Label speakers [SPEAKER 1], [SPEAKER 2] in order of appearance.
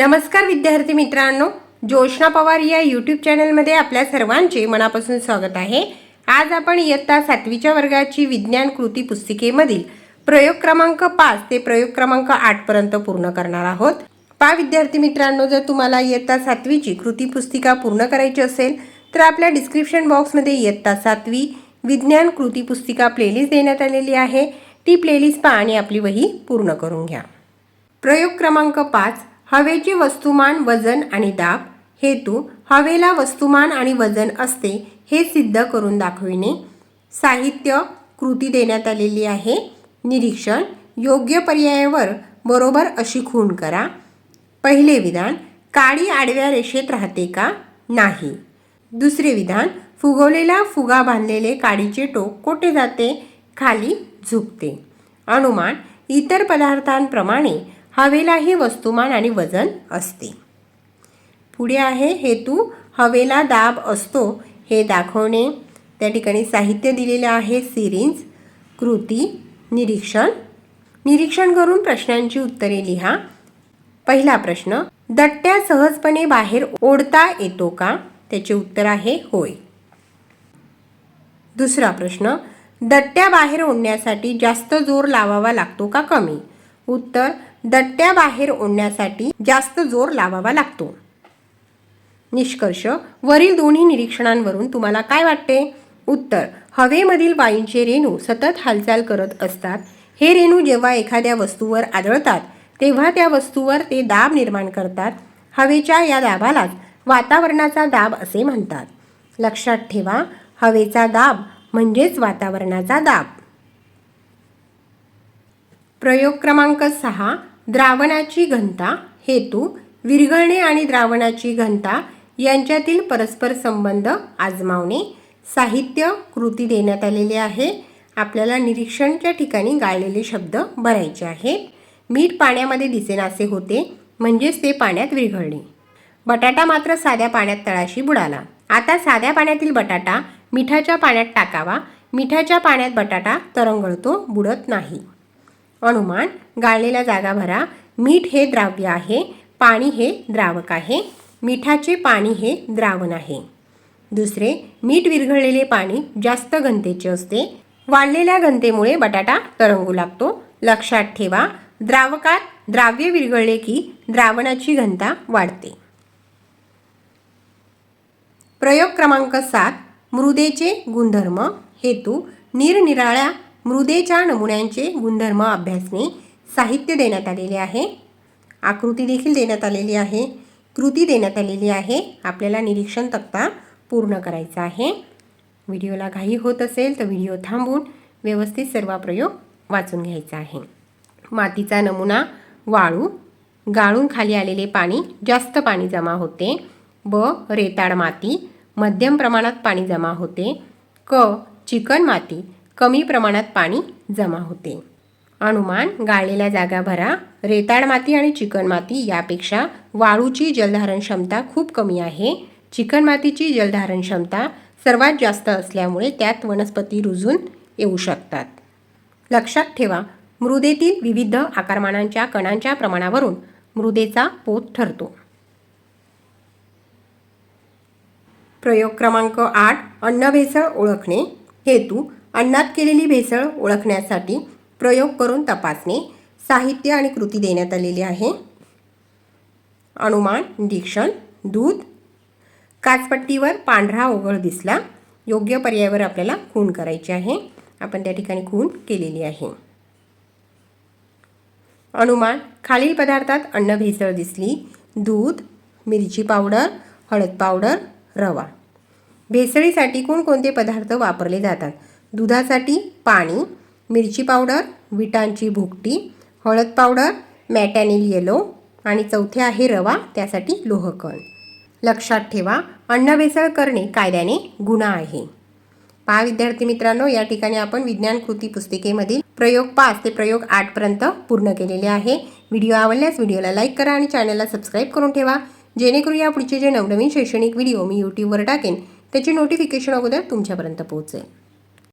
[SPEAKER 1] नमस्कार विद्यार्थी मित्रांनो जोशना पवार या यूट्यूब चॅनलमध्ये आपल्या सर्वांचे मनापासून स्वागत आहे. आज आपण इयत्ता सातवीच्या वर्गाची विज्ञान कृती पुस्तिकेमधील प्रयोग क्रमांक पाच ते प्रयोग क्रमांक आठपर्यंत पूर्ण करणार आहोत. पा विद्यार्थी मित्रांनो जर तुम्हाला इयत्ता सातवीची कृती पुस्तिका पूर्ण करायची असेल तर आपल्या डिस्क्रिप्शन बॉक्समध्ये इयत्ता सातवी विज्ञान कृती पुस्तिका प्लेलिस्ट देण्यात आलेली आहे. ती प्लेलिस्ट पहा आणि आपली वही पूर्ण करून घ्या. प्रयोग क्रमांक पाच हवेचे वस्तुमान वजन आणि दाब हेतू हवेला वस्तुमान आणि वजन असते हे सिद्ध करून दाखविणे. साहित्य कृती देण्यात आलेली आहे. निरीक्षण योग्य पर्यायावर बरोबर अशी खूण करा. पहिले विधान काळी आडव्या रेषेत राहते का? नाही. दुसरे विधान फुगवलेला फुगा बांधलेले काडीचे टोक कोठे जाते? खाली झुकते. अनुमान इतर पदार्थांप्रमाणे हवेलाही वस्तुमान आणि वजन असते. पुढे आहे हेतू हवेला दाब असतो हे दाखवणे. त्या ठिकाणी साहित्य दिलेलं आहे सिरिंज कृती निरीक्षण. निरीक्षण करून प्रश्नांची उत्तरे लिहा. पहिला प्रश्न दट्ट्या सहजपणे बाहेर ओढता येतो का? त्याचे उत्तर आहे होय. दुसरा प्रश्न दट्ट्या बाहेर ओढण्यासाठी जास्त जोर लावावा लागतो का कमी? उत्तर दट्ट्या बाहेर ओढण्यासाठी जास्त जोर लावावा लागतो. निष्कर्ष वरील दोन्ही निरीक्षणांवरून तुम्हाला काय वाटते? उत्तर हवेमधील वायूंचे रेणू सतत हालचाल करत असतात. हे रेणू जेव्हा एखाद्या वस्तूवर आदळतात तेव्हा त्या वस्तूवर ते दाब निर्माण करतात. हवेच्या या दाबालाच वातावरणाचा दाब असे म्हणतात. लक्षात ठेवा हवेचा दाब म्हणजेच वातावरणाचा दाब. प्रयोग क्रमांक सहा द्रावणाची घनता हेतू विरघळणे आणि द्रावणाची घनता यांच्यातील परस्पर संबंध आजमावणे. साहित्य कृती देण्यात आलेली आहे. आपल्याला निरीक्षणच्या ठिकाणी गाळलेले शब्द भरायचे आहेत मीठ पाण्यामध्ये दिसेनासे होते म्हणजेच ते पाण्यात विरघळणे. बटाटा मात्र साध्या पाण्यात तळाशी बुडाला. आता साध्या पाण्यातील बटाटा मिठाच्या पाण्यात टाकावा. मिठाच्या पाण्यात बटाटा तरंगळतो बुडत नाही. अनुमान गाळलेल्या जागा भरा. मीठ हे द्राव्य आहे पाणी हे द्रावक आहे. मिठाचे पाणी हे द्रावण आहे. दुसरे मीठ विरघळलेले पाणी जास्त घनतेचे असते. वाढलेल्या घनतेमुळे बटाटा तरंगू लागतो. लक्षात ठेवा द्रावकात द्राव्य विरघळले की द्रावणाची घनता वाढते. प्रयोग क्रमांक सात मृदेचे गुणधर्म हेतू निरनिराळ्या मृदेच्या नमुन्यांचे गुणधर्म अभ्यासणे साहित्य देण्यात आलेले आहे. आकृती देखील देण्यात आलेली आहे. कृती देण्यात आलेली आहे. आपल्याला निरीक्षण तक्ता पूर्ण करायचा आहे. व्हिडिओला घाई होत असेल तर व्हिडिओ थांबून व्यवस्थित सर्व प्रयोग वाचून घ्यायचा आहे. मातीचा नमुना वाळू. गाळून खाली आलेले पाणी जास्त पाणी जमा होते. ब. रेताड माती. मध्यम प्रमाणात पाणी जमा होते. क. चिकन माती. कमी प्रमाणात पाणी जमा होते. अनुमान गाळलेल्या जागा भरा रेताड माती आणि चिकणमाती यापेक्षा वाळूची जलधारण क्षमता खूप कमी आहे. चिकणमातीची जलधारण क्षमता सर्वात जास्त असल्यामुळे त्यात वनस्पती रुजून येऊ शकतात. लक्षात ठेवा मृदेतील विविध आकारमानांच्या कणांच्या प्रमाणावरून मृदेचा पोत ठरतो. प्रयोग क्रमांक आठ अन्न भेसळ ओळखणे हेतू अन्नात केलेली भेसळ ओळखण्यासाठी प्रयोग करून तपासणे साहित्य आणि कृती देण्यात आलेली आहे. अनुमान निरीक्षण दूध. काचपट्टीवर पांढरा ओघळ दिसला. योग्य पर्यायावर आपल्याला खूण करायची आहे. आपण त्या ठिकाणी खूण केलेली आहे. अनुमान खालील पदार्थात अन्न भेसळ दिसली. दूध मिरची पावडर हळद पावडर रवा. भेसळीसाठी कोणकोणते पदार्थ वापरले जातात? दुधासाठी पाणी मिरची पावडर विटांची भुकटी हळद पावडर मॅटॅनिल येलो आणि चौथे आहे रवा त्यासाठी लोहकण. लक्षात ठेवा अन्नभेसळ करणे कायद्याने गुन्हा आहे. पहा विद्यार्थी मित्रांनो या ठिकाणी आपण विज्ञान कृती पुस्तिकेमधील प्रयोग पाच ते प्रयोग आठपर्यंत पूर्ण केलेले आहे. व्हिडिओ आवडल्यास व्हिडिओला लाईक करा आणि चॅनलला सबस्क्राईब करून ठेवा. जेणेकरून या पुढचे जे नवनवीन शैक्षणिक व्हिडिओ मी यूट्यूबवर टाकेन त्याची नोटिफिकेशन अगोदर तुमच्यापर्यंत पोहोचेल.